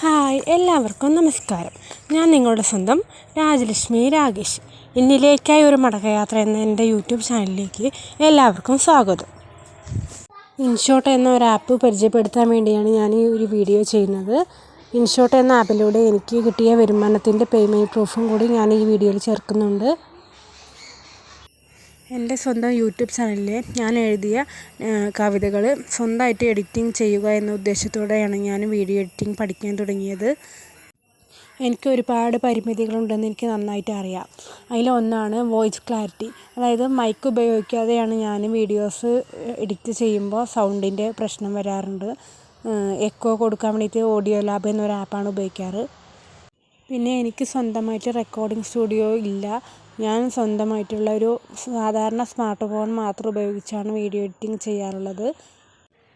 Hi എല്ലാവർക്കും നമസ്കാരം. ഞാൻ നിങ്ങളുടെ സ്വന്തം രാജലക്ഷ്മി രാകേഷ്. ഇന്നിലേക്കായി ഒരു മടക്കയാത്ര എന്ന എന്റെ യൂട്യൂബ് ചാനലിലേക്ക് എല്ലാവർക്കും സ്വാഗതം. ഇൻഷോട്ട് എന്ന ഒരു ആപ്പ് പരിചയപ്പെടുത്താൻ വേണ്ടിയാണ് ഞാൻ ഈ ഒരു വീഡിയോ ചെയ്യുന്നത്. ഇൻഷോട്ട് എന്ന ആപ്പിലൂടെ എനിക്ക് കിട്ടിയ വരുമാനത്തിന്റെ പേയ്മെന്റ് പ്രൂഫും കൂടി ഞാൻ ഈ വീഡിയോയിൽ ചേർക്കുന്നുണ്ട്. എന്റെ സ്വന്തം യൂട്യൂബ് ചാനലിൽ ഞാൻ എഴുതിയ കവിതകൾ സ്വന്തമായിട്ട് എഡിറ്റിംഗ് ചെയ്യുക എന്ന ഉദ്ദേശത്തോടെയാണ് ഞാൻ വീഡിയോ എഡിറ്റിംഗ് പഠിക്കാൻ തുടങ്ങിയത്. എനിക്ക് ഒരുപാട് പരിമിതികളുണ്ടെന്ന് എനിക്ക് നന്നായിട്ട് അറിയാം. അതിലൊന്നാണ് വോയിസ് ക്ലാരിറ്റി. അതായത് മൈക്ക് ഉപയോഗിക്കാതെയാണ് ഞാൻ വീഡിയോസ് എഡിറ്റ് ചെയ്യുമ്പോൾ സൗണ്ടിന്റെ പ്രശ്നം വരാറുണ്ട്. എക്കോ കൊടുക്കാൻ വേണ്ടിയിട്ട് ഓഡിയോ ലാബ് എന്നൊരു ആപ്പാണ് ഉപയോഗിക്കാറ്. പിന്നെ എനിക്ക് സ്വന്തമായിട്ട് റെക്കോർഡിംഗ് സ്റ്റുഡിയോ ഇല്ല. ഞാൻ സ്വന്തമായിട്ടുള്ള ഒരു സാധാരണ സ്മാർട്ട് ഫോൺ മാത്രം ഉപയോഗിച്ചാണ് വീഡിയോ എഡിറ്റിംഗ് ചെയ്യാറുള്ളത്.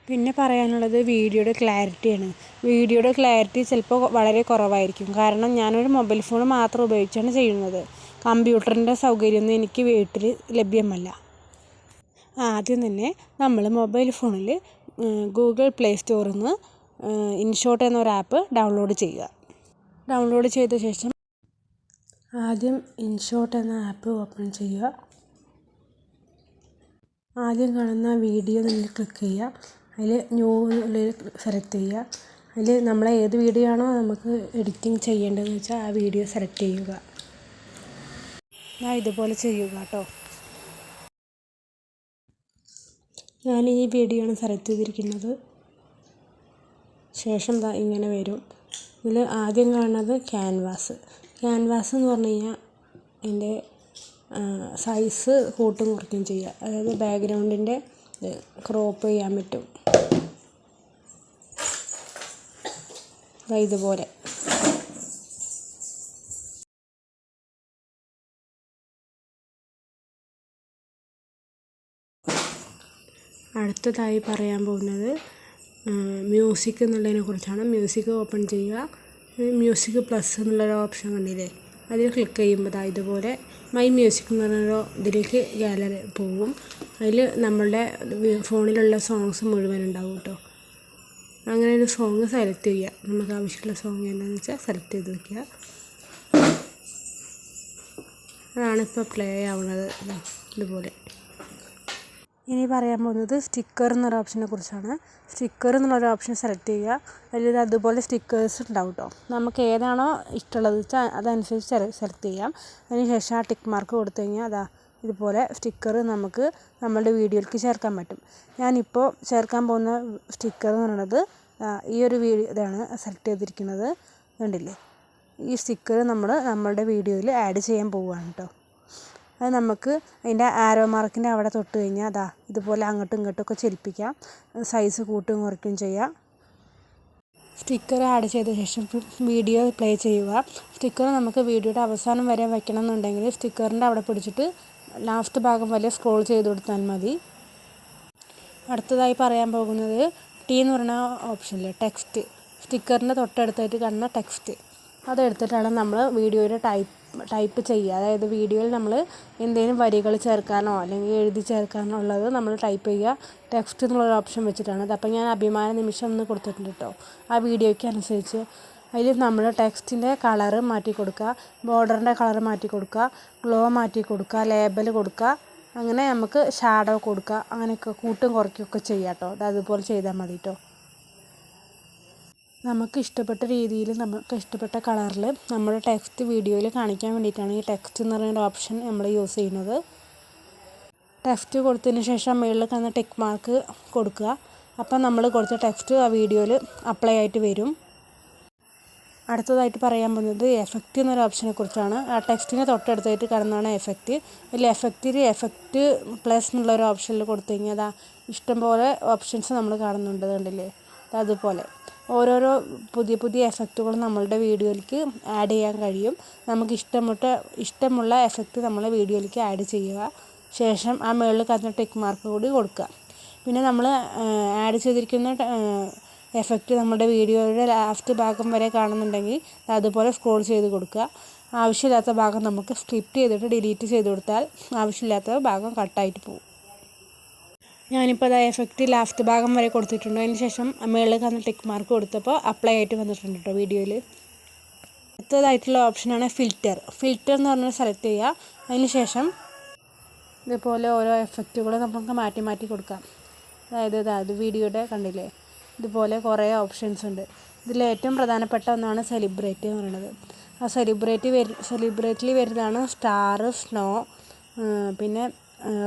പിന്നെ പറയാനുള്ളത് വീഡിയോയുടെ ക്ലാരിറ്റിയാണ്. വീഡിയോയുടെ ക്ലാരിറ്റി ചിലപ്പോൾ വളരെ കുറവായിരിക്കും. കാരണം ഞാനൊരു മൊബൈൽ ഫോൺ മാത്രം ഉപയോഗിച്ചാണ് ചെയ്യുന്നത്. കമ്പ്യൂട്ടറിന്റെ സൗകര്യമൊന്നും എനിക്ക് വീട്ടിൽ ലഭ്യമല്ല. ആദ്യം തന്നെ നമ്മൾ മൊബൈൽ ഫോണിൽ ഗൂഗിൾ പ്ലേ സ്റ്റോറിൽ നിന്ന് ഇൻഷോട്ട് എന്നൊരു ആപ്പ് ഡൗൺലോഡ് ചെയ്യുക. ഡൗൺലോഡ് ചെയ്ത ശേഷം ആദ്യം ഇൻഷോട്ട് എന്ന ആപ്പ് ഓപ്പൺ ചെയ്യുക. ആദ്യം കാണുന്ന വീഡിയോ നിങ്ങൾ ക്ലിക്ക് ചെയ്യുക. അതിൽ ന്യൂ സെലക്ട് ചെയ്യുക. അതിൽ നമ്മൾ ഏത് വീഡിയോ ആണോ നമുക്ക് എഡിറ്റിംഗ് ചെയ്യേണ്ടതെന്ന് വെച്ചാൽ ആ വീഡിയോ സെലക്ട് ചെയ്യുക. ഞാൻ ഇതുപോലെ ചെയ്യുക കേട്ടോ. ഞാൻ ഈ വീഡിയോ ആണ് സെലക്ട് ചെയ്തിരിക്കുന്നത്. ശേഷം ഇങ്ങനെ വരും. ഇതിൽ ആദ്യം കാണുന്നത് ക്യാൻവാസ് ക്യാൻവാസ് എന്ന് പറഞ്ഞു കഴിഞ്ഞാൽ അതിന്റെ സൈസ് കൂട്ടും കുറയ്ക്കുകയും ചെയ്യുക. അതായത് ബാക്ക്ഗ്രൗണ്ടിന്റെ ക്രോപ്പ് ചെയ്യാൻ പറ്റും. ഇതുപോലെ. അടുത്തതായി പറയാൻ പോകുന്നത് മ്യൂസിക് എന്നുള്ളതിനെ കുറിച്ചാണ്. മ്യൂസിക് ഓപ്പൺ ചെയ്യുക. മ്യൂസിക് പ്ലസ് എന്നുള്ളൊരു ഓപ്ഷൻ കണ്ടില്ലേ? അതിൽ ക്ലിക്ക് ചെയ്യുമ്പോൾ ദാ ഇതുപോലെ മൈ മ്യൂസിക് എന്ന് പറഞ്ഞൊരു ഇതിലേക്ക് ഗാലറി പോകും അതിൽ നമ്മളുടെ ഫോണിലുള്ള സോങ്സ് മുഴുവൻ ഉണ്ടാവും കേട്ടോ അങ്ങനെ ഒരു സോങ് സെലക്ട് ചെയ്യുക നമുക്ക് ആവശ്യമുള്ള സോങ് എന്താണെന്ന് വെച്ചാൽ സെലക്ട് ചെയ്ത് വയ്ക്കുക അതാണ് ഇപ്പോൾ പ്ലേ ആവുന്നത് ഇതുപോലെ. ഇനി പറയാൻ പോകുന്നത് സ്റ്റിക്കർ എന്നൊരു ഓപ്ഷനെ കുറിച്ചാണ്. സ്റ്റിക്കർ എന്നുള്ളൊരു ഓപ്ഷൻ സെലക്ട് ചെയ്യുക. അതിൽ അതുപോലെ സ്റ്റിക്കേഴ്സ് ഉണ്ടാവും കേട്ടോ നമുക്ക് ഏതാണോ ഇഷ്ടമുള്ളത് വെച്ചാൽ അതനുസരിച്ച് സെലക്ട് ചെയ്യാം. അതിന് ശേഷം ആ ടിക്ക് മാർക്ക് കൊടുത്തു കഴിഞ്ഞാൽ അതാ ഇതുപോലെ സ്റ്റിക്കർ നമുക്ക് നമ്മളുടെ വീഡിയോയിലേക്ക് ചേർക്കാൻ പറ്റും. ഞാനിപ്പോൾ ചേർക്കാൻ പോകുന്ന സ്റ്റിക്കർ എന്ന് പറയുന്നത് ഈ ഒരു വീഡിയോ ഇതാണ് സെലക്ട് ചെയ്തിരിക്കുന്നത്. കണ്ടില്ലേ? ഈ സ്റ്റിക്കർ നമ്മൾ നമ്മളുടെ വീഡിയോയിൽ ആഡ് ചെയ്യാൻ പോവുകയാണ് കേട്ടോ അത് നമുക്ക് അതിന്റെ ആരോ മാർക്കിന്റെ അവിടെ തൊട്ട് കഴിഞ്ഞാൽ അതാ ഇതുപോലെ അങ്ങോട്ടും ഇങ്ങോട്ടും ഒക്കെ ചലിപ്പിക്കാം. സൈസ് കൂട്ടും കുറയ്ക്കുകയും ചെയ്യാം. സ്റ്റിക്കർ ആഡ് ചെയ്ത ശേഷം വീഡിയോ പ്ലേ ചെയ്യുക. സ്റ്റിക്കർ നമുക്ക് വീഡിയോയുടെ അവസാനം വരെ വയ്ക്കണം എന്നുണ്ടെങ്കിൽ സ്റ്റിക്കറിന്റെ അവിടെ പിടിച്ചിട്ട് ലാസ്റ്റ് ഭാഗം വരെ സ്ക്രോൾ ചെയ്ത് കൊടുത്താൽ മതി. അടുത്തതായി പറയാൻ പോകുന്നത് ടി എന്ന് പറയുന്ന ഓപ്ഷനിൽ ടെക്സ്റ്റ് സ്റ്റിക്കറിന്റെ തൊട്ടടുത്തായിട്ട് കാണുന്ന ടെക്സ്റ്റ് അതെടുത്തിട്ടാണ് നമ്മൾ വീഡിയോയിൽ ടൈപ്പ് ടൈപ്പ് ചെയ്യുക. അതായത് വീഡിയോയിൽ നമ്മൾ എന്തെങ്കിലും വരികൾ ചേർക്കാനോ അല്ലെങ്കിൽ എഴുതി ചേർക്കാനോ ഉള്ളത് നമ്മൾ ടൈപ്പ് ചെയ്യുക. ടെക്സ്റ്റ് എന്നുള്ളൊരു ഓപ്ഷൻ വെച്ചിട്ടാണ്. അപ്പോൾ ഞാൻ അഭിമാന നിമിഷം എന്ന് കൊടുത്തിട്ടുണ്ട് കേട്ടോ. ആ വീഡിയോയ്ക്ക് അനുസരിച്ച് അതിൽ നമ്മൾ ടെക്സ്റ്റിന്റെ കളറ് മാറ്റി കൊടുക്കുക. ബോർഡറിന്റെ കളർ മാറ്റി കൊടുക്കുക. ഗ്ലോ മാറ്റി കൊടുക്കുക. ലേബൽ കൊടുക്കുക. അങ്ങനെ നമുക്ക് ഷാഡോ കൊടുക്കുക. അങ്ങനെയൊക്കെ കൂട്ടും കുറയ്ക്കുകയൊക്കെ ചെയ്യാം കേട്ടോ. അത് അതുപോലെ ചെയ്താൽ മതി കേട്ടോ. നമുക്ക് ഇഷ്ടപ്പെട്ട രീതിയിൽ നമുക്ക് ഇഷ്ടപ്പെട്ട കളറിൽ നമ്മുടെ ടെക്സ്റ്റ് വീഡിയോയിൽ കാണിക്കാൻ വേണ്ടിയിട്ടാണ് ഈ ടെക്സ്റ്റ് എന്ന് പറയുന്ന ഓപ്ഷൻ നമ്മൾ യൂസ് ചെയ്യുന്നത്. ടെക്സ്റ്റ് കൊടുത്തതിന് ശേഷം മുകളിൽ കാണുന്ന ടെക് മാർക്ക് കൊടുക്കുക. അപ്പം നമ്മൾ കൊടുത്ത ടെക്സ്റ്റ് ആ വീഡിയോയിൽ അപ്ലൈ ആയിട്ട് വരും. അടുത്തതായിട്ട് പറയാൻ പോകുന്നത് എഫക്റ്റ് എന്നൊരു ഓപ്ഷനെ കുറിച്ചാണ്. ആ ടെക്സ്റ്റിന് തൊട്ടടുത്തായിട്ട് കിടന്നാണ് എഫക്റ്റ് അതിൽ എഫക്റ്റിൽ എഫക്റ്റ് പ്ലസ് എന്നുള്ളൊരു ഓപ്ഷനിൽ കൊടുത്തു കഴിഞ്ഞാൽ അതാ ഇഷ്ടംപോലെ ഓപ്ഷൻസ് നമ്മൾ കാണുന്നുണ്ട് കണ്ടില്ലേ? അതുപോലെ. ഓരോരോ പുതിയ പുതിയ എഫക്റ്റുകൾ നമ്മളുടെ വീഡിയോയിലേക്ക് ആഡ് ചെയ്യാൻ കഴിയും. നമുക്ക് ഇഷ്ടമുട്ട ഇഷ്ടമുള്ള എഫക്റ്റ് നമ്മളെ വീഡിയോയിലേക്ക് ആഡ് ചെയ്യുക. ശേഷം ആ മുകളിൽ കാണുന്ന ടിക്ക് മാർക്ക് കൂടി കൊടുക്കുക. പിന്നെ നമ്മൾ ആഡ് ചെയ്തിരിക്കുന്ന എഫക്റ്റ് നമ്മുടെ വീഡിയോയുടെ ലാസ്റ്റ് ഭാഗം വരെ കാണുന്നുണ്ടെങ്കിൽ അതുപോലെ സ്ക്രോൾ ചെയ്ത് കൊടുക്കുക. ആവശ്യമില്ലാത്ത ഭാഗം നമുക്ക് സ്കിപ്പ് ചെയ്തിട്ട് ഡിലീറ്റ് ചെയ്ത് കൊടുത്താൽ ആവശ്യമില്ലാത്ത ഭാഗം കട്ടായിട്ട് പോകും. ഞാനിപ്പോൾ അത് എഫക്റ്റ് ലാസ്റ്റ് ഭാഗം വരെ കൊടുത്തിട്ടുണ്ട്. അതിന് ശേഷം മുകളിൽ തന്ന ടിക്ക് മാർക്ക് കൊടുത്തപ്പോൾ അപ്ലൈ ആയിട്ട് വന്നിട്ടുണ്ട് കേട്ടോ വീഡിയോയിൽ അടുത്തതായിട്ടുള്ള ഓപ്ഷനാണ് ഫിൽറ്റർ ഫിൽറ്റർ എന്ന് പറഞ്ഞാൽ സെലക്ട് ചെയ്യുക അതിന് ശേഷം ഇതുപോലെ ഓരോ എഫക്റ്റുകൾ നമുക്ക് മാറ്റി മാറ്റി കൊടുക്കാം. അതായത് അതായത് വീഡിയോയുടെ കണ്ടില്ലേ? ഇതുപോലെ കുറേ ഓപ്ഷൻസ് ഉണ്ട്. ഇതിൽ ഏറ്റവും പ്രധാനപ്പെട്ട ഒന്നാണ് സെലിബ്രേറ്റ് എന്ന് പറയുന്നത് ആ സെലിബ്രേറ്റ് വരു സെലിബ്രേറ്റിൽ വരുന്നതാണ് സ്റ്റാർ സ്നോ പിന്നെ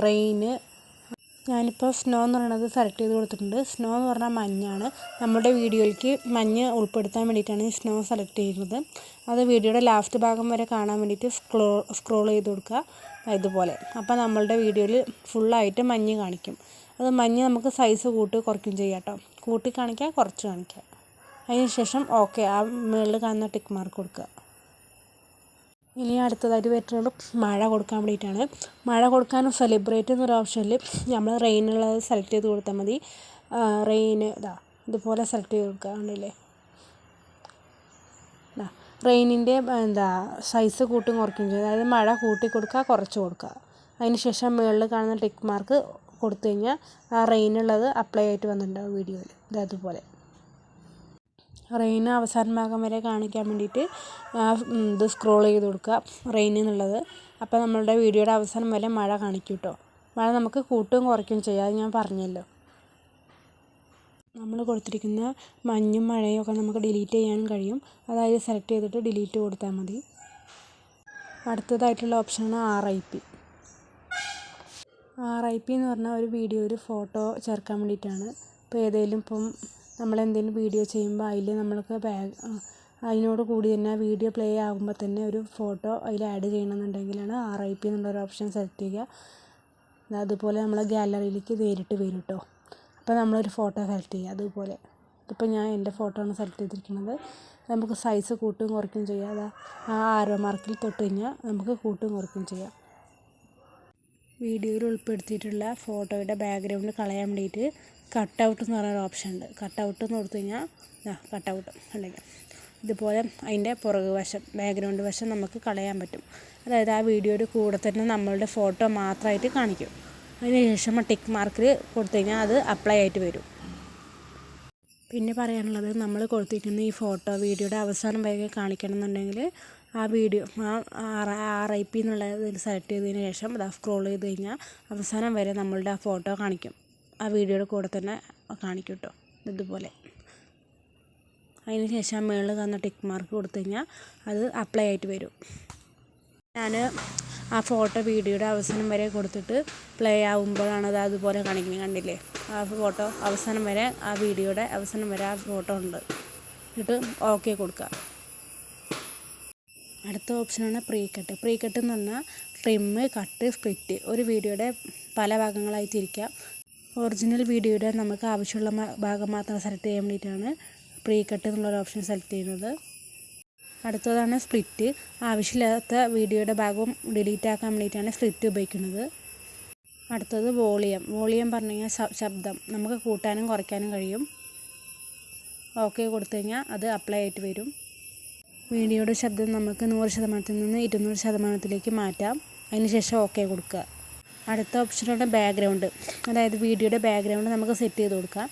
റെയിന് ഞാനിപ്പോൾ സ്നോ എന്ന് പറയുന്നത് സെലക്ട് ചെയ്ത് കൊടുത്തിട്ടുണ്ട്. സ്നോ എന്ന് പറഞ്ഞാൽ മഞ്ഞാണ്. നമ്മുടെ വീഡിയോയിലേക്ക് മഞ്ഞ് ഉൾപ്പെടുത്താൻ വേണ്ടിയിട്ടാണ് സ്നോ സെലക്ട് ചെയ്യുന്നത്. അത് വീഡിയോയുടെ ലാസ്റ്റ് ഭാഗം വരെ കാണാൻ വേണ്ടിയിട്ട് സ്ക്രോ സ്ക്രോൾ ചെയ്ത് കൊടുക്കുക. ഇതുപോലെ. അപ്പോൾ നമ്മളുടെ വീഡിയോയിൽ ഫുള്ളായിട്ട് മഞ്ഞ് കാണിക്കും. അത് മഞ്ഞ് നമുക്ക് സൈസ് കൂട്ടി കുറയ്ക്കും ചെയ്യാം കേട്ടോ കൂട്ടി കാണിക്കുക കുറച്ച് കാണിക്കുക. അതിന് ശേഷം ഓക്കെ ആ മുകളിൽ കാണുന്ന ടിക്ക് മാർക്ക് കൊടുക്കുക. ഇനി അടുത്തതായിട്ട് വരുന്നത് മഴ കൊടുക്കാൻ വേണ്ടിയിട്ടാണ്. മഴ കൊടുക്കാനും സെലിബ്രേറ്റ് എന്നൊരു ഓപ്ഷനിൽ നമ്മൾ റെയിനുള്ളത് സെലക്ട് ചെയ്ത് കൊടുത്താൽ മതി. റെയിൻ ഇതാ ഇതുപോലെ സെലക്ട് ചെയ്ത് കൊടുക്കുക കണ്ടില്ലേ? ഇതാ റെയിനിന്റെ എന്താ സൈസ് കൂട്ടും കുറയ്ക്കും ചെയ്യും. അതായത് മഴ കൂട്ടി കൊടുക്കുക കുറച്ച് കൊടുക്കുക. അതിന് ശേഷം മുകളിൽ കാണുന്ന ടിക്ക് മാർക്ക് കൊടുത്തു കഴിഞ്ഞാൽ ആ റെയിനുള്ളത് അപ്ലൈ ആയിട്ട് വന്നിട്ടുണ്ടാവും വീഡിയോയിൽ ഇത് അതുപോലെ റെയിൻ അവസാനമാകാൻ വരെ കാണിക്കാൻ വേണ്ടിയിട്ട് ഇത് സ്ക്രോൾ ചെയ്ത് കൊടുക്കുക. റെയിൻ എന്നുള്ളത്. അപ്പോൾ നമ്മളുടെ വീഡിയോയുടെ അവസാനം വരെ മഴ കാണിക്കും കേട്ടോ മഴ നമുക്ക് കൂട്ടുകയും കുറയ്ക്കുകയും ചെയ്യാം. അത് ഞാൻ പറഞ്ഞല്ലോ. നമ്മൾ കൊടുത്തിരിക്കുന്ന മഞ്ഞും മഴയും ഒക്കെ നമുക്ക് ഡിലീറ്റ് ചെയ്യാനും കഴിയും. അതായത് സെലക്ട് ചെയ്തിട്ട് ഡിലീറ്റ് കൊടുത്താൽ മതി. അടുത്തതായിട്ടുള്ള ഓപ്ഷനാണ് R I P R I P എന്ന് പറഞ്ഞാൽ ഒരു വീഡിയോ ഒരു ഫോട്ടോ ചേർക്കാൻ വേണ്ടിയിട്ടാണ്. ഇപ്പോൾ ഏതെങ്കിലും ഇപ്പം നമ്മളെന്തെങ്കിലും വീഡിയോ ചെയ്യുമ്പോൾ അതിൽ നമ്മൾക്ക് ബാക്ക് അതിനോട് കൂടി തന്നെ വീഡിയോ പ്ലേ ആകുമ്പോൾ തന്നെ ഒരു ഫോട്ടോ അതിൽ ആഡ് ചെയ്യണമെന്നുണ്ടെങ്കിലാണ് ആർ ഐ പി എന്നുള്ളൊരു ഓപ്ഷൻ സെലക്ട് ചെയ്യുക. അതുപോലെ നമ്മൾ ഗാലറിയിലേക്ക് നേരിട്ട് വരും കേട്ടോ അപ്പോൾ നമ്മളൊരു ഫോട്ടോ സെലക്ട് ചെയ്യുക അതുപോലെ. ഇതിപ്പോൾ ഞാൻ എന്റെ ഫോട്ടോ ആണ് സെലക്ട് ചെയ്തിരിക്കുന്നത്. നമുക്ക് സൈസ് കൂട്ടും കുറയ്ക്കുകയും ചെയ്യാം. അതാ ആ ആരോ മാർക്കിൽ തൊട്ട് കഴിഞ്ഞാൽ നമുക്ക് കൂട്ടും കുറയ്ക്കുകയും ചെയ്യാം. വീഡിയോയിൽ ഉൾപ്പെടുത്തിയിട്ടുള്ള ഫോട്ടോയുടെ ബാക്ക്ഗ്രൗണ്ട് കളയാൻ വേണ്ടിയിട്ട് കട്ട് ഔട്ട് എന്ന് പറഞ്ഞൊരു ഓപ്ഷൻ ഉണ്ട്. കട്ട് ഔട്ട് എന്ന് കൊടുത്തു കഴിഞ്ഞാൽ കട്ട് ഔട്ട് ഉണ്ടെങ്കിൽ ഇതുപോലെ അതിന്റെ പുറകു വശം ബാക്ക്ഗ്രൗണ്ട് വശം നമുക്ക് കളയാൻ പറ്റും. അതായത് ആ വീഡിയോയുടെ കൂടെ തന്നെ നമ്മളുടെ ഫോട്ടോ മാത്രമായിട്ട് കാണിക്കും. അതിന് ശേഷം ടിക്ക് മാർക്കിൽ കൊടുത്തു കഴിഞ്ഞാൽ അത് അപ്ലൈ ആയിട്ട് വരും. പിന്നെ പറയാനുള്ളത് നമ്മൾ കൊടുത്തിരിക്കുന്ന ഈ ഫോട്ടോ വീഡിയോയുടെ അവസാനം വരെ കാണിക്കണം എന്നുണ്ടെങ്കിൽ ആ വീഡിയോ ആർ ഐ പി എന്നുള്ളത് സെലക്ട് ചെയ്തതിന് ശേഷം അത് സ്ക്രോൾ ചെയ്ത് കഴിഞ്ഞാൽ അവസാനം വരെ നമ്മളുടെ ആ ഫോട്ടോ കാണിക്കും. ആ വീഡിയോയുടെ കൂടെ തന്നെ കാണിക്കും കേട്ടോ ഇതുപോലെ. അതിന് ശേഷം മുകളിൽ തന്ന ടിക്ക് മാർക്ക് കൊടുത്തു കഴിഞ്ഞാൽ അത് അപ്ലൈ ആയിട്ട് വരും. ഞാൻ ആ ഫോട്ടോ വീഡിയോയുടെ അവസാനം വരെ കൊടുത്തിട്ട് പ്ലേ ആകുമ്പോഴാണ് അത് അതുപോലെ കാണിക്കുന്നത്. കണ്ടില്ലേ? ആ ഫോട്ടോ അവസാനം വരെ ആ വീഡിയോയുടെ അവസാനം വരെ ആ ഫോട്ടോ ഉണ്ട്. എന്നിട്ട് ഓക്കെ കൊടുക്കുക. അടുത്ത ഓപ്ഷനാണ് പ്രീ കട്ട് പ്രീ കട്ട് എന്ന് പറഞ്ഞാൽ ട്രിമ്മ് കട്ട് സ്പ്ലിറ്റ് ഒരു വീഡിയോയുടെ പല ഭാഗങ്ങളായി തിരിക്കാം ഒറിജിനൽ വീഡിയോയുടെ നമുക്ക് ആവശ്യമുള്ള ഭാഗം മാത്രം സെലക്ട് ചെയ്യാൻ വേണ്ടിയിട്ടാണ് പ്രീ കട്ട് എന്നുള്ളൊരു ഓപ്ഷൻ സെലക്ട് ചെയ്യുന്നത്. അടുത്തതാണ് സ്പ്ലിറ്റ് ആവശ്യമില്ലാത്ത വീഡിയോയുടെ ഭാഗവും ഡിലീറ്റ് ആക്കാൻ വേണ്ടിയിട്ടാണ് സ്പ്ലിറ്റ് ഉപയോഗിക്കുന്നത്. അടുത്തത് വോളിയം. വോളിയം പറഞ്ഞു ശബ്ദം. നമുക്ക് കൂട്ടാനും കുറയ്ക്കാനും കഴിയും. ഓക്കെ കൊടുത്തു കഴിഞ്ഞാൽ അത് അപ്ലൈ ആയിട്ട് വരും. വീഡിയോയുടെ ശബ്ദം നമുക്ക് നൂറ് ശതമാനത്തിൽ നിന്ന് ഇരുന്നൂറ് ശതമാനത്തിലേക്ക് മാറ്റാം. അതിനുശേഷം ഓക്കെ കൊടുക്കുക. അടുത്ത ഓപ്ഷനാണ് ബാക്ക്ഗ്രൗണ്ട് അതായത് വീഡിയോയുടെ ബാക്ക്ഗ്രൗണ്ട് നമുക്ക് സെറ്റ് ചെയ്ത് കൊടുക്കാം.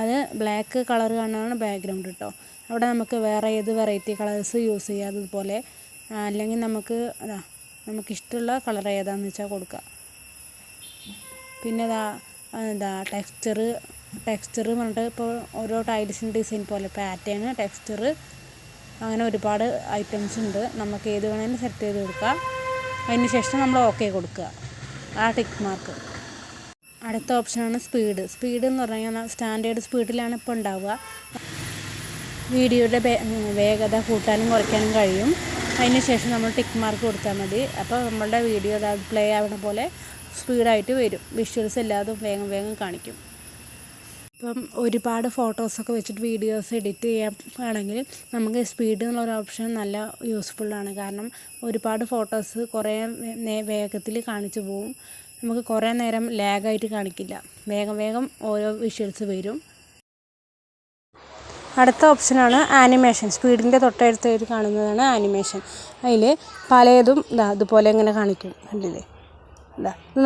അത് ബ്ലാക്ക് കളർ കാണാനാണ് ബാക്ക്ഗ്രൗണ്ട് കേട്ടോ അവിടെ നമുക്ക് വേറെ ഏത് വെറൈറ്റി കളേഴ്സ് യൂസ് ചെയ്യാം അതുപോലെ. അല്ലെങ്കിൽ നമുക്ക് അതാ നമുക്കിഷ്ടമുള്ള കളർ ഏതാണെന്ന് വെച്ചാൽ കൊടുക്കാം. പിന്നെ ഇതാ എന്താ ടെക്സ്ചർ ടെക്സ്ചർ പറഞ്ഞിട്ട് ഇപ്പോൾ ഓരോ ടൈൽസിന്റെ ഡിസൈൻ പോലെ പാറ്റേൺ ടെക്സ്ചർ അങ്ങനെ ഒരുപാട് ഐറ്റംസ് ഉണ്ട്. നമുക്ക് ഏത് വേണമെങ്കിലും സെറ്റ് ചെയ്ത് കൊടുക്കാം. അതിന് ശേഷം നമ്മൾ ഓക്കെ കൊടുക്കുക. ആ ടിക്ക് മാർക്ക് അടുത്ത ഓപ്ഷനാണ് സ്പീഡ് സ്പീഡ് എന്ന് പറഞ്ഞു കഴിഞ്ഞാൽ സ്റ്റാൻഡേർഡ് സ്പീഡിലാണ് ഇപ്പോൾ ഉണ്ടാവുക. വീഡിയോയുടെ വേഗത കൂട്ടാനും കുറയ്ക്കാനും കഴിയും. അതിന് ശേഷം നമ്മൾ ടിക്ക് മാർക്ക് കൊടുത്താൽ മതി. അപ്പോൾ നമ്മളുടെ വീഡിയോ പ്ലേ ആവുന്ന പോലെ സ്പീഡായിട്ട് വരും. വിഷ്വൽസ് എല്ലാതും വേഗം വേഗം കാണിക്കും. ഇപ്പം ഒരുപാട് ഫോട്ടോസൊക്കെ വെച്ചിട്ട് വീഡിയോസ് എഡിറ്റ് ചെയ്യാൻ ആണെങ്കിൽ നമുക്ക് സ്പീഡ് എന്നുള്ള ഒരു ഓപ്ഷൻ നല്ല യൂസ്ഫുള്ളാണ് കാരണം ഒരുപാട് ഫോട്ടോസ് കുറേ വേഗത്തിൽ കാണിച്ചു പോവും. നമുക്ക് കുറേ നേരം ലാഗായിട്ട് കാണിക്കില്ല. വേഗം വേഗം ഓരോ വിഷ്വൽസ് വരും. അടുത്ത ഓപ്ഷനാണ് ആനിമേഷൻ സ്പീഡിന്റെ തൊട്ടടുത്തായിട്ട് കാണുന്നതാണ് ആനിമേഷൻ അതിൽ പലതും ഇതാ അതുപോലെ ഇങ്ങനെ കാണിക്കും. കണ്ടില്ലേ?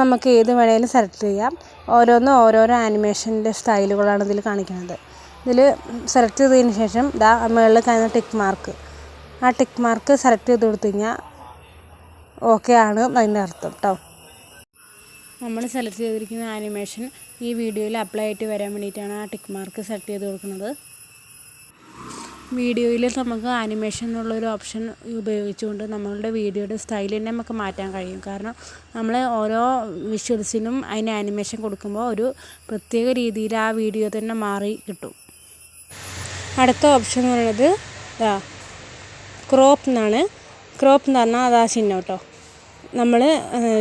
നമുക്ക് ഏത് വേണേലും സെലക്ട് ചെയ്യാം. ഓരോന്നും ഓരോരോ ആനിമേഷന്റെ സ്റ്റൈലുകളാണ് ഇതിൽ കാണിക്കുന്നത്. ഇതിൽ സെലക്ട് ചെയ്തതിന് ശേഷം ദാ മുകളിൽ കാണുന്ന ടിക്ക് മാർക്ക് ആ ടിക്ക് മാർക്ക് സെലക്ട് ചെയ്ത് കൊടുത്തു കഴിഞ്ഞാൽ ഓക്കെ ആണ് അതിന്റെ അർത്ഥം കേട്ടോ നമ്മൾ സെലക്ട് ചെയ്തിരിക്കുന്ന ആനിമേഷൻ ഈ വീഡിയോയിൽ അപ്ലൈ ആയിട്ട് വരാൻ വേണ്ടിയിട്ടാണ് ആ ടിക്ക് മാർക്ക് സെലക്ട് ചെയ്ത് കൊടുക്കുന്നത്. വീഡിയോയിൽ നമുക്ക് ആനിമേഷൻ എന്നുള്ളൊരു ഓപ്ഷൻ ഉപയോഗിച്ചുകൊണ്ട് നമ്മളുടെ വീഡിയോയുടെ സ്റ്റൈൽ തന്നെ നമുക്ക് മാറ്റാൻ കഴിയും. കാരണം നമ്മൾ ഓരോ വിഷ്വൽസിനും അതിന് ആനിമേഷൻ കൊടുക്കുമ്പോൾ ഒരു പ്രത്യേക രീതിയിൽ ആ വീഡിയോ തന്നെ മാറി കിട്ടും. അടുത്ത ഓപ്ഷൻ എന്ന് പറയുന്നത് ക്രോപ്പ് എന്നാണ്. ക്രോപ്പ് എന്ന് പറഞ്ഞാൽ അതാ ചിഹ്നം കേട്ടോ. നമ്മൾ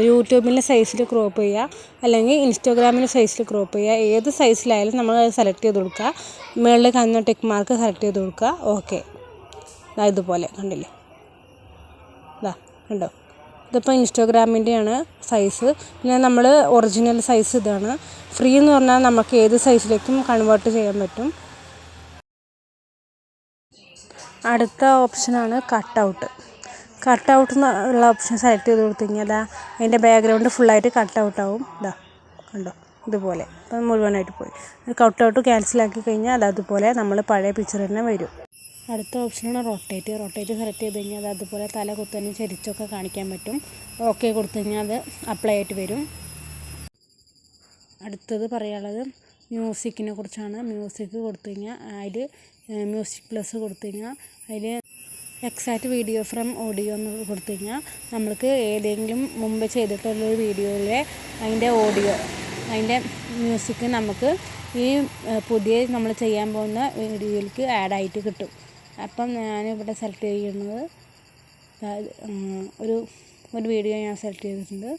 യൂട്യൂബിന്റെ സൈസിൽ ക്രോപ്പ് ചെയ്യുക. അല്ലെങ്കിൽ ഇൻസ്റ്റാഗ്രാമിന്റെ സൈസിൽ ക്രോപ്പ് ചെയ്യുക. ഏത് സൈസിലായാലും നമ്മൾ സെലക്ട് ചെയ്ത് കൊടുക്കുക. മുകളിൽ കാണുന്ന ടിക്ക് മാർക്ക് സെലക്ട് ചെയ്ത് കൊടുക്കുക. ഓക്കെ ഇതാ ഇതുപോലെ. കണ്ടില്ലേ? ഇതാ കണ്ടോ? ഇതിപ്പോൾ ഇൻസ്റ്റാഗ്രാമിന്റെയാണ് സൈസ് പിന്നെ നമ്മൾ ഒറിജിനൽ സൈസ് ഇതാണ്. ഫ്രീ എന്ന് പറഞ്ഞാൽ നമുക്ക് ഏത് സൈസിലേക്കും കൺവേർട്ട് ചെയ്യാൻ പറ്റും. അടുത്ത ഓപ്ഷനാണ് കട്ട് ഔട്ട് കട്ട് ഔട്ട് എന്നുള്ള ഓപ്ഷൻ സെലക്ട് ചെയ്ത് കൊടുത്തു കഴിഞ്ഞാൽ അതാ അതിന്റെ ബാക്ക്ഗ്രൗണ്ട് ഫുള്ളായിട്ട് കട്ട് ഔട്ട് ആവും ഇതാ കണ്ടോ? ഇതുപോലെ. അപ്പം മുഴുവനായിട്ട് പോയി. കട്ട് ഔട്ട് ക്യാൻസലാക്കി കഴിഞ്ഞാൽ അത് അതുപോലെ നമ്മൾ പഴയ പിക്ചർ തന്നെ വരും. അടുത്ത ഓപ്ഷനാണ് റൊട്ടേറ്റ് റൊട്ടേറ്റ് സെലക്ട് ചെയ്ത് കഴിഞ്ഞാൽ അത് അതുപോലെ തല കുത്തനും ചരിച്ചൊക്കെ കാണിക്കാൻ പറ്റും. ഓക്കെ കൊടുത്തു കഴിഞ്ഞാൽ അത് അപ്ലൈ ആയിട്ട് വരും. അടുത്തത് പറയാനുള്ളത് മ്യൂസിക്കിനെ കുറിച്ചാണ്. മ്യൂസിക് കൊടുത്തു കഴിഞ്ഞാൽ അതിൽ മ്യൂസിക് പ്ലസ് കൊടുത്തു കഴിഞ്ഞാൽ അതിൽ എക്സാക്റ്റ് വീഡിയോ ഫ്രം ഓഡിയോ എന്ന് കൊടുത്തു കഴിഞ്ഞാൽ നമ്മൾക്ക് ഏതെങ്കിലും മുമ്പ് ചെയ്തിട്ടുള്ളൊരു വീഡിയോയിലെ അതിന്റെ ഓഡിയോ അതിന്റെ മ്യൂസിക് നമുക്ക് ഈ പുതിയ നമ്മൾ ചെയ്യാൻ പോകുന്ന വീഡിയോയിലേക്ക് ആഡായിട്ട് കിട്ടും. അപ്പം ഞാനിവിടെ സെലക്ട് ചെയ്യുന്നത് ഒരു ഒരു വീഡിയോ ഞാൻ സെലക്ട് ചെയ്തിട്ടുണ്ട്.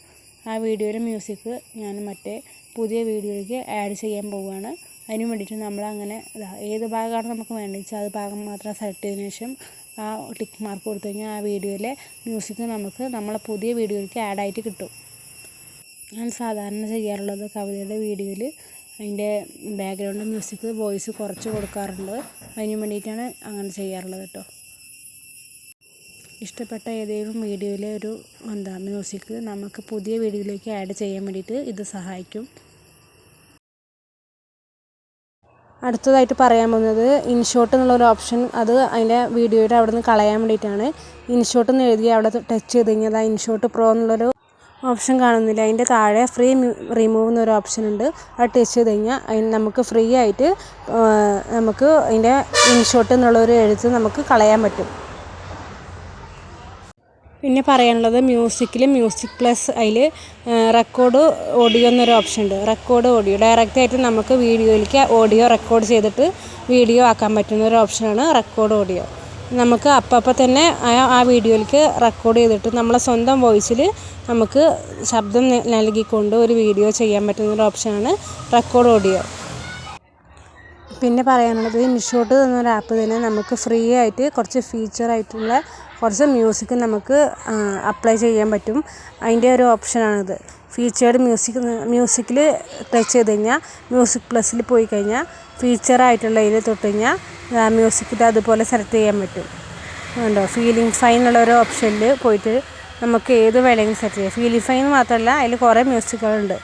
ആ വീഡിയോയിലെ മ്യൂസിക് ഞാൻ മറ്റേ പുതിയ വീഡിയോയിലേക്ക് ആഡ് ചെയ്യാൻ പോവുകയാണ്. അതിന് വേണ്ടിയിട്ട് നമ്മൾ അങ്ങനെ ഏത് ഭാഗമാണ് നമുക്ക് വേണ്ടത് വെച്ചാൽ അത് ഭാഗം മാത്രം സെലക്ട് ചെയ്തതിനു ശേഷം ആ ടിക്ക് മാർക്ക് കൊടുത്തു കഴിഞ്ഞാൽ ആ വീഡിയോയിലെ മ്യൂസിക് നമുക്ക് നമ്മളെ പുതിയ വീഡിയോയിലേക്ക് ആഡായിട്ട് കിട്ടും. ഞാൻ സാധാരണ ചെയ്യാറുള്ളത് കവിതയുടെ വീഡിയോയിൽ അതിന്റെ ബാക്ക്ഗ്രൗണ്ട് മ്യൂസിക് വോയിസ് കുറച്ച് കൊടുക്കാറുണ്ട്. അതിന് വേണ്ടിയിട്ടാണ് അങ്ങനെ ചെയ്യാറുള്ളത് കേട്ടോ. ഇഷ്ടപ്പെട്ട ഏതെങ്കിലും വീഡിയോയിലെ ഒരു എന്താ മ്യൂസിക് നമുക്ക് പുതിയ വീഡിയോയിലേക്ക് ആഡ് ചെയ്യാൻ വേണ്ടിയിട്ട് ഇത് സഹായിക്കും. അടുത്തതായിട്ട് പറയാൻ പോകുന്നത് ഇൻഷോട്ട് എന്നുള്ളൊരു ഓപ്ഷൻ അത് അതിന്റെ വീഡിയോയുടെ അവിടെ നിന്ന് കളയാൻ വേണ്ടിയിട്ടാണ്. ഇൻഷോട്ട് എന്ന് എഴുതി അവിടെ ടച്ച് ചെയ്ത് കഴിഞ്ഞാൽ ആ ഇൻഷോട്ട് പ്രോ എന്നുള്ളൊരു ഓപ്ഷൻ കാണുന്നില്ല. അതിന്റെ താഴെ ഫ്രീ റിമൂവ് എന്നൊരു ഓപ്ഷൻ ഉണ്ട്. അത് ടച്ച് ചെയ്ത് കഴിഞ്ഞാൽ അതിന് നമുക്ക് ഫ്രീ ആയിട്ട് നമുക്ക് അതിന്റെ ഇൻഷോട്ട് എന്നുള്ളൊരു എഴുത്ത് നമുക്ക് കളയാൻ പറ്റും. പിന്നെ പറയാനുള്ളത് മ്യൂസിക്കിൽ മ്യൂസിക് പ്ലസ് അതിൽ റെക്കോർഡ് ഓഡിയോ എന്നൊരു ഓപ്ഷൻ ഉണ്ട്. Record audio. ഡയറക്റ്റ് ആയിട്ട് നമുക്ക് വീഡിയോയിലേക്ക് ഓഡിയോ റെക്കോർഡ് ചെയ്തിട്ട് വീഡിയോ ആക്കാൻ പറ്റുന്ന ഒരു ഓപ്ഷനാണ് റെക്കോർഡ് ഓഡിയോ. നമുക്ക് അപ്പം തന്നെ ആ ആ വീഡിയോയിലേക്ക് റെക്കോർഡ് ചെയ്തിട്ട് നമ്മളെ സ്വന്തം വോയിസിൽ നമുക്ക് ശബ്ദം നൽകിക്കൊണ്ട് ഒരു വീഡിയോ ചെയ്യാൻ പറ്റുന്ന ഒരു ഓപ്ഷനാണ് റെക്കോർഡ് ഓഡിയോ. പിന്നെ പറയാനുള്ളത് ഇൻഷോട്ട് എന്നൊരു ആപ്പ് തന്നെ നമുക്ക് ഫ്രീ ആയിട്ട് കുറച്ച് ഫീച്ചർ ആയിട്ടുള്ള കുറച്ച് മ്യൂസിക് നമുക്ക് അപ്ലൈ ചെയ്യാൻ പറ്റും. അതിന്റെ ഒരു ഓപ്ഷനാണിത് ഫീച്ചേർഡ് മ്യൂസിക് മ്യൂസിക്കിൽ ടച്ച് ചെയ്ത് കഴിഞ്ഞാൽ മ്യൂസിക് പ്ലസ്സിൽ പോയി കഴിഞ്ഞാൽ ഫീച്ചറായിട്ടുള്ളതിൽ തൊട്ട് കഴിഞ്ഞാൽ മ്യൂസിക് ഇത് അതുപോലെ സെലക്ട് ചെയ്യാൻ പറ്റും. ഉണ്ടോ ഫീലിംഗ് ഫൈൻ എന്നുള്ള ഒരു ഓപ്ഷനിൽ പോയിട്ട് നമുക്ക് ഏത് വേണമെങ്കിലും സെറ്റ് ചെയ്യാം. ഫീലിംഗ് ഫൈൻ മാത്രമല്ല അതിൽ കുറേ മ്യൂസിക്കുകളുണ്ട്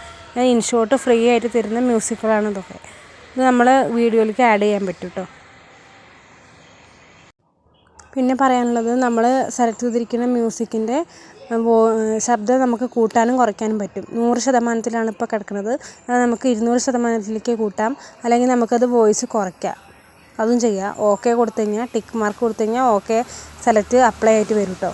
ഇൻഷോട്ട് ഫ്രീ ആയിട്ട് തരുന്ന മ്യൂസിക്കുകളാണ് ഇതൊക്കെ. ഇത് നമ്മൾ വീഡിയോയിലേക്ക് ആഡ് ചെയ്യാൻ പറ്റും കേട്ടോ പിന്നെ പറയാനുള്ളത് നമ്മൾ സെലക്ട് ചെയ്തിരിക്കുന്ന മ്യൂസിക്കിന്റെ ശബ്ദം നമുക്ക് കൂട്ടാനും കുറയ്ക്കാനും പറ്റും. നൂറ് ശതമാനത്തിലാണ് ഇപ്പോൾ കിടക്കുന്നത്. അത് നമുക്ക് ഇരുന്നൂറ് ശതമാനത്തിലേക്ക് കൂട്ടാം. അല്ലെങ്കിൽ നമുക്കത് വോയിസ് കുറയ്ക്കാം. അതും ചെയ്യാം. ഓക്കെ കൊടുത്തു കഴിഞ്ഞാൽ ടിക്ക് മാർക്ക് കൊടുത്തു കഴിഞ്ഞാൽ ഓക്കെ സെലക്ട് അപ്ലൈ ആയിട്ട് വരും കേട്ടോ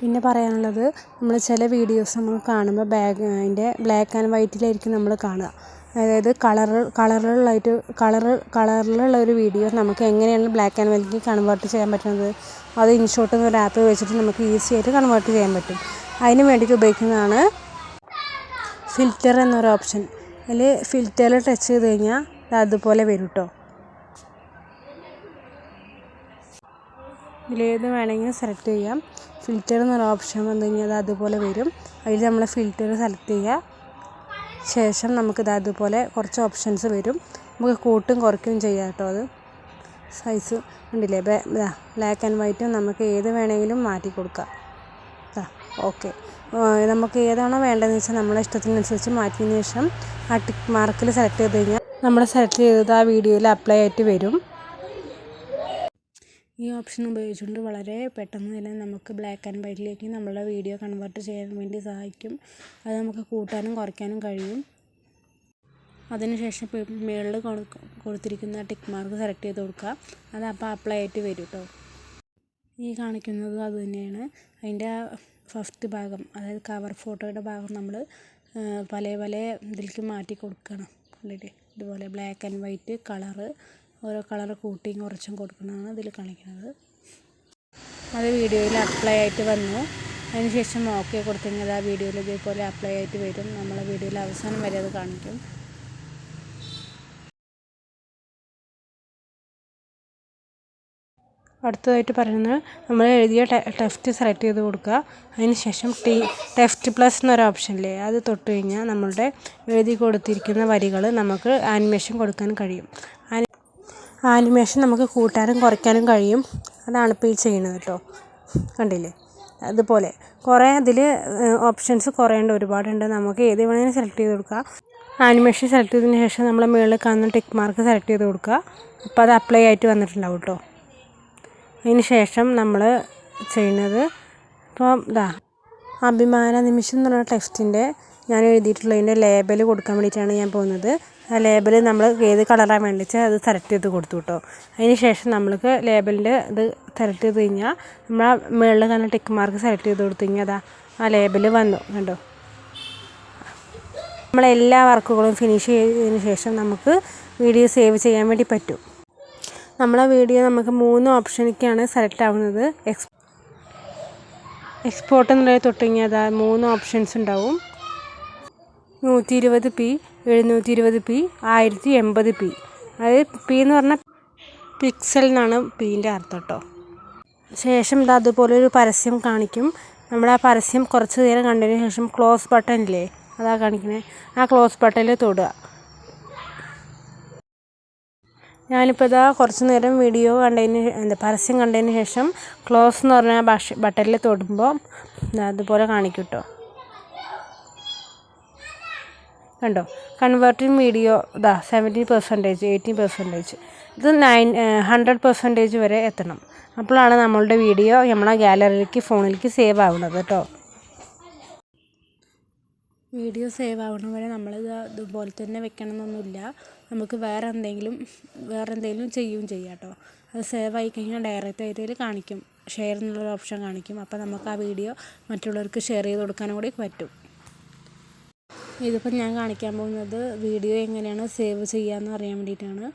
പിന്നെ പറയാനുള്ളത് നമ്മൾ ചില വീഡിയോസ് നമ്മൾ കാണുമ്പോൾ ബാക്ക് അതിന്റെ ബ്ലാക്ക് ആൻഡ് വൈറ്റിലായിരിക്കും നമ്മൾ കാണുക. അതായത് കളറ് കളറുകളായിട്ട് കളറ് കളറിലുള്ള ഒരു വീഡിയോ നമുക്ക് എങ്ങനെയാണ് ബ്ലാക്ക് ആൻഡ് വൈറ്റിലേക്ക് കൺവേർട്ട് ചെയ്യാൻ പറ്റുന്നത്? അത് ഇൻഷോട്ട് എന്നൊരു ആപ്പ് വെച്ചിട്ട് നമുക്ക് ഈസി ആയിട്ട് കൺവേർട്ട് ചെയ്യാൻ പറ്റും. അതിന് വേണ്ടിയിട്ട് ഉപയോഗിക്കുന്നതാണ് ഫിൽറ്റർ എന്നൊരു ഓപ്ഷൻ അതിൽ ഫിൽറ്ററിൽ ടച്ച് ചെയ്ത് കഴിഞ്ഞാൽ അതുപോലെ വരും കേട്ടോ ഇതിലേത് വേണമെങ്കിലും സെലക്ട് ചെയ്യാം. ഫിൽറ്റർ എന്നൊരു ഓപ്ഷൻ വന്നു കഴിഞ്ഞാൽ അത് അതുപോലെ വരും. അതിൽ നമ്മൾ ഫിൽറ്റർ സെലക്ട് ചെയ്യുക ശേഷം നമുക്കിത് അതുപോലെ കുറച്ച് ഓപ്ഷൻസ് വരും. നമുക്ക് കൂട്ടും കുറയ്ക്കുകയും ചെയ്യാം കേട്ടോ അത്. സൈസ് ഉണ്ടല്ലേ ബ്ലാക്ക് ആൻഡ് വൈറ്റും നമുക്ക് ഏത് വേണമെങ്കിലും മാറ്റി കൊടുക്കാം. ഓക്കെ നമുക്ക് ഏതാണോ വേണ്ടതെന്ന് വെച്ചാൽ നമ്മളെ ഇഷ്ടത്തിനനുസരിച്ച് മാറ്റിയതിന് ശേഷം ആ ടിക്ക് മാർക്കിൽ സെലക്ട് ചെയ്ത് കഴിഞ്ഞാൽ നമ്മൾ സെലക്ട് ചെയ്തത് ആ വീഡിയോയിൽ അപ്ലൈ ആയിട്ട് വരും. ഈ ഓപ്ഷൻ ഉപയോഗിച്ചുകൊണ്ട് വളരെ പെട്ടെന്ന് തന്നെ നമുക്ക് ബ്ലാക്ക് ആൻഡ് വൈറ്റിലേക്ക് നമ്മളുടെ വീഡിയോ കൺവേർട്ട് ചെയ്യാൻ വേണ്ടി സഹായിക്കും. അത് നമുക്ക് കൂട്ടാനും കുറയ്ക്കാനും കഴിയും. അതിനുശേഷം മുകളിൽ കൊടുത്തിരിക്കുന്ന ടിക്ക് മാർക്ക് സെലക്ട് ചെയ്ത് കൊടുക്കുക. അത് അപ്പോൾ അപ്ലൈ ആയിട്ട് വരും കേട്ടോ ഈ കാണിക്കുന്നത് അതുതന്നെയാണ് അതിന്റെ ഫസ്റ്റ് ഭാഗം അതായത് കവർ ഫോട്ടോയുടെ ഭാഗം നമ്മൾ പല പല ഇതിലേക്ക് മാറ്റി കൊടുക്കണം. അല്ലേ ഇതുപോലെ ബ്ലാക്ക് ആൻഡ് വൈറ്റ് കളറ് ഓരോ കളർ കൂട്ടിയും കുറച്ചും കൊടുക്കുന്നതാണ് ഇതിൽ കാണിക്കുന്നത്. അത് വീഡിയോയിൽ അപ്ലൈ ആയിട്ട് വന്നു. അതിനുശേഷം ഓക്കെ കൊടുത്തെങ്കിൽ ആ വീഡിയോയിൽ ഇതേപോലെ അപ്ലൈ ആയിട്ട് വരും. നമ്മൾ വീഡിയോയിൽ അവസാനം വരെ അത് കാണിക്കും. അടുത്തതായിട്ട് പറയുന്നത് നമ്മൾ എഴുതിയ ടെക്സ്റ്റ് സെലക്ട് ചെയ്ത് കൊടുക്കുക. അതിന് ശേഷം ടി ടെക്സ്റ്റ് പ്ലസ് എന്നൊരു ഓപ്ഷനില്ലേ അത് തൊട്ട് കഴിഞ്ഞാൽ നമ്മളുടെ എഴുതി കൊടുത്തിരിക്കുന്ന വരികൾ നമുക്ക് ആനിമേഷൻ കൊടുക്കാൻ കഴിയും. ആനിമേഷൻ നമുക്ക് കൂട്ടാനും കുറയ്ക്കാനും കഴിയും. അതാണ് ഇപ്പോൾ ഈ ചെയ്യുന്നത് കേട്ടോ. കണ്ടില്ലേ? അതുപോലെ കുറേ അതിൽ ഓപ്ഷൻസ് കുറേ ഉണ്ട് ഒരുപാടുണ്ട്. നമുക്ക് ഏത് വേണമെങ്കിലും സെലക്ട് ചെയ്ത് കൊടുക്കുക ആനിമേഷൻ സെലക്ട് ചെയ്തതിന് ശേഷം നമ്മൾ മുകളിൽ കാണുന്ന ടിക്ക് മാർക്ക് സെലക്ട് ചെയ്ത് കൊടുക്കുക. അപ്പോൾ അത് അപ്ലൈ ആയിട്ട് വന്നിട്ടുണ്ടാവും കേട്ടോ. അതിന് ശേഷം നമ്മൾ ചെയ്യുന്നത് ഇപ്പോൾ ഇതാ അഭിമാന നിമിഷം എന്ന് പറഞ്ഞ ടെക്സ്റ്റിന്റെ ഞാൻ എഴുതിയിട്ടുള്ളതിന്റെ ലേബൽ കൊടുക്കാൻ വേണ്ടിയിട്ടാണ് ഞാൻ പോകുന്നത്. ലേബൽ നമ്മൾ ഏത് കളറാണ് വേണ്ടിച്ചാൽ അത് സെലക്ട് ചെയ്ത് കൊടുത്തു കേട്ടോ അതിന് ശേഷം നമ്മൾക്ക് ലേബലിന്റെ ഇത് സെലക്ട് ചെയ്ത് കഴിഞ്ഞാൽ നമ്മൾ ആ മുകളിൽ കാണുന്ന ടിക്ക് മാർക്ക് സെലക്ട് ചെയ്ത് കൊടുത്തു കഴിഞ്ഞാൽ അതാ ആ ലേബൽ വന്നു. കണ്ടോ? നമ്മളെല്ലാ വർക്കുകളും ഫിനിഷ് ചെയ്തതിന് ശേഷം നമുക്ക് വീഡിയോ സേവ് ചെയ്യാൻ വേണ്ടി പറ്റും. നമ്മളെ വീഡിയോ നമുക്ക് മൂന്ന് ഓപ്ഷനിലേക്കാണ് സെലക്ട് ആവുന്നത്. എക്സ് എക്സ്പോർട്ട് എന്നുള്ളത് തൊട്ട് കഴിഞ്ഞാൽ അതാ മൂന്ന് ഓപ്ഷൻസ് ഉണ്ടാവും. നൂറ്റി ഇരുപത് പി എഴുന്നൂറ്റി ഇരുപത് പി ആയിരത്തി എൺപത് പി. അതായത് പി എന്ന് പറഞ്ഞാൽ പിക്സൽ എന്നാണ് പീന്റെ അർത്ഥം കേട്ടോ ശേഷം ഇത് അതുപോലെ ഒരു പരസ്യം കാണിക്കും. നമ്മൾ ആ പരസ്യം കുറച്ച് നേരം കണ്ടതിന് ശേഷം ക്ലോസ് ബട്ടൺ ഇല്ലേ? അതാ കാണിക്കുന്നത് ആ ക്ലോസ് ബട്ടണിൽ തൊടുക. ഞാനിപ്പോൾ ഇതാ കുറച്ച് നേരം വീഡിയോ കണ്ടതിന് എന്താ പരസ്യം കണ്ടതിന് ശേഷം ക്ലോസ് എന്ന് പറഞ്ഞ ബട്ടണിൽ തൊടുമ്പോൾ അതുപോലെ കാണിക്കും കേട്ടോ കണ്ടോ? കൺവേർട്ടിങ് വീഡിയോ ഇതാ സെവന്റി പെർസെന്റേജ് എയ്റ്റി പെർസെന്റേജ് ഇത് നയൻ ഹൺഡ്രഡ് പെർസെന്റേജ് വരെ എത്തണം. അപ്പോഴാണ് നമ്മളുടെ വീഡിയോ നമ്മളെ ഗാലറിയിലേക്ക് ഫോണിലേക്ക് സേവ് ആവുന്നത് കേട്ടോ. വീഡിയോ സേവ് ആവുന്ന വരെ നമ്മളിത് ഇതുപോലെ തന്നെ വെക്കണം എന്നൊന്നുമില്ല നമുക്ക് വേറെ എന്തെങ്കിലും വേറെ എന്തെങ്കിലും ചെയ്യുകയും ചെയ്യാം കേട്ടോ. അത് സേവ് ആയി കഴിഞ്ഞാൽ ഡയറക്റ്റ് ആയിട്ട് കാണിക്കും. ഷെയർ എന്നുള്ളൊരു ഓപ്ഷൻ കാണിക്കും. അപ്പോൾ നമുക്ക് ആ വീഡിയോ മറ്റുള്ളവർക്ക് ഷെയർ ചെയ്ത് കൊടുക്കാനും കൂടി പറ്റും. ഇതിപ്പോൾ ഞാൻ കാണിക്കാൻ പോകുന്നത് വീഡിയോ എങ്ങനെയാണ് സേവ് ചെയ്യാമെന്ന് അറിയാൻ വേണ്ടിയിട്ടാണ്.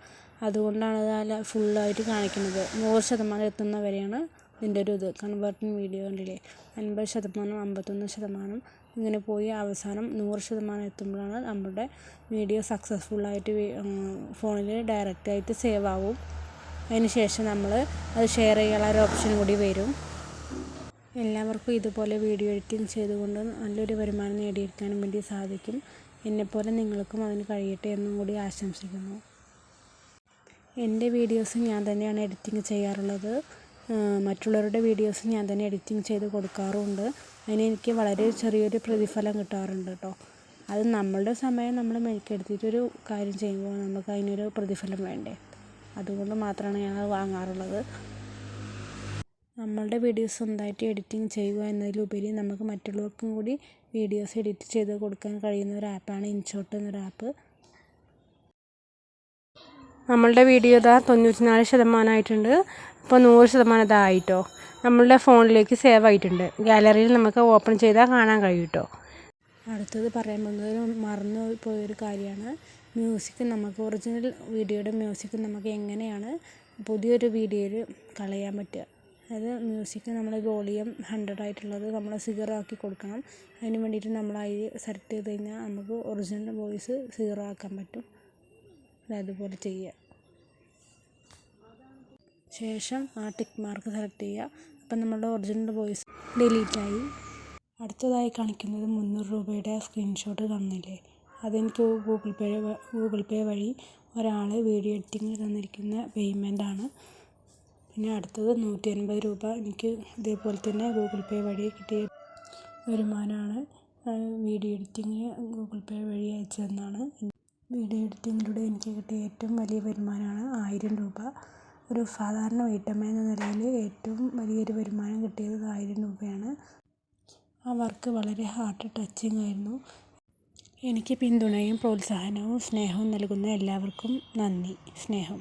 അതുകൊണ്ടാണ് അത് ഫുള്ളായിട്ട് കാണിക്കുന്നത്. നൂറ് ശതമാനം എത്തുന്നവരെയാണ് ഇതിന്റെ ഒരു ഇത്. കൺവേർട്ടിങ് വീഡിയോ കണ്ടില്ലേ? അൻപത് ശതമാനം അമ്പത്തൊന്ന് ശതമാനം ഇങ്ങനെ പോയി അവസാനം നൂറ് ശതമാനം എത്തുമ്പോഴാണ് നമ്മുടെ വീഡിയോ സക്സസ്ഫുള്ളായിട്ട് ഫോണിൽ ഡയറക്റ്റായിട്ട് സേവ് ആവും. അതിന് ശേഷം നമ്മൾ അത് ഷെയർ ചെയ്യാനുള്ള ഒരു ഓപ്ഷൻ കൂടി വരും. എല്ലാവർക്കും ഇതുപോലെ വീഡിയോ എഡിറ്റിംഗ് ചെയ്തുകൊണ്ട് നല്ലൊരു വരുമാനം നേടിയെടുക്കാനും വേണ്ടി സാധിക്കും. എന്നെപ്പോലെ നിങ്ങൾക്കും അതിന് കഴിയട്ടെ എന്നും കൂടി ആശംസിക്കുന്നു. എന്റെ വീഡിയോസ് ഞാൻ തന്നെയാണ് എഡിറ്റിംഗ് ചെയ്യാറുള്ളത്. മറ്റുള്ളവരുടെ വീഡിയോസ് ഞാൻ തന്നെ എഡിറ്റിംഗ് ചെയ്ത് കൊടുക്കാറുമുണ്ട്. അതിന് എനിക്ക് വളരെ ചെറിയൊരു പ്രതിഫലം കിട്ടാറുണ്ട് കേട്ടോ. അത് നമ്മളുടെ സമയം നമ്മൾ മെനക്കെടുത്തിട്ടൊരു കാര്യം ചെയ്യുമ്പോൾ നമുക്ക് അതിനൊരു പ്രതിഫലം വേണ്ടേ? അതുകൊണ്ട് മാത്രമാണ് ഞാൻ അത് വാങ്ങാറുള്ളത്. നമ്മളുടെ വീഡിയോസ് സ്വന്തമായിട്ട് എഡിറ്റിംഗ് ചെയ്യുക എന്നതിലുപരി നമുക്ക് മറ്റുള്ളവർക്കും കൂടി വീഡിയോസ് എഡിറ്റ് ചെയ്ത് കൊടുക്കാൻ കഴിയുന്ന ഒരു ആപ്പാണ് ഇൻഷോട്ട് എന്നൊരു ആപ്പ്. നമ്മളുടെ വീഡിയോ ഇതാ തൊണ്ണൂറ്റി നാല് ശതമാനമായിട്ടുണ്ട്. ഇപ്പോൾ നൂറ് ശതമാനം ഇതായിട്ടോ നമ്മളുടെ ഫോണിലേക്ക് സേവ് ആയിട്ടുണ്ട്. ഗാലറിയിൽ നമുക്ക് ഓപ്പൺ ചെയ്താൽ കാണാൻ കഴിയും കേട്ടോ അടുത്തത് പറയാൻ പോകുന്നത് മറന്നു പോയൊരു കാര്യമാണ്. മ്യൂസിക് നമുക്ക് ഒറിജിനൽ വീഡിയോയുടെ മ്യൂസിക് നമുക്ക് എങ്ങനെയാണ് പുതിയൊരു വീഡിയോയിൽ കളയാൻ പറ്റുക? അതായത് മ്യൂസിക് നമ്മൾ വോളിയം ഹൺഡ്രഡ് ആയിട്ടുള്ളത് നമ്മൾ സീറോ ആക്കി കൊടുക്കണം. അതിന് വേണ്ടിയിട്ട് നമ്മൾ അതിൽ സെലക്ട് ചെയ്ത് കഴിഞ്ഞാൽ നമുക്ക് ഒറിജിനൽ വോയിസ് സീറോ ആക്കാൻ പറ്റും അതുപോലെ ചെയ്യുക ശേഷം ആ ടിക്ക് മാർക്ക് സെലക്ട് ചെയ്യുക അപ്പം നമ്മുടെ ഒറിജിനൽ വോയിസ് ഡിലീറ്റായി. അടുത്തതായി കാണിക്കുന്നത് മുന്നൂറ് രൂപയുടെ സ്ക്രീൻഷോട്ട് തന്നില്ലേ? അതെനിക്ക് ഗൂഗിൾ പേ ഗൂഗിൾ പേ വഴി ഒരാൾ വീഡിയോ എഡിറ്റിങ്ങിന് തന്നിരിക്കുന്ന പേയ്മെന്റാണ് പിന്നെ അടുത്തത് നൂറ്റി അൻപത് രൂപ എനിക്ക് ഇതേപോലെ തന്നെ ഗൂഗിൾ പേ വഴി കിട്ടിയ വരുമാനമാണ്. വീഡിയോ എഡിറ്റിംഗ് ഗൂഗിൾ പേ വഴി അയച്ചു തന്നതാണ് വീഡിയോ എഡിറ്റിങ്ങിലൂടെ എനിക്ക് കിട്ടിയ ഏറ്റവും വലിയ വരുമാനമാണ് ആയിരം രൂപ. ഒരു സാധാരണ വീട്ടമ്മ എന്ന നിലയിൽ ഏറ്റവും വലിയൊരു വരുമാനം കിട്ടിയത് ആയിരം രൂപയാണ്. ആ വർക്ക് വളരെ ഹാർട്ട് ടച്ചിങ് ആയിരുന്നു. എനിക്ക് പിന്തുണയും പ്രോത്സാഹനവും സ്നേഹവും നൽകുന്ന എല്ലാവർക്കും നന്ദി. സ്നേഹം.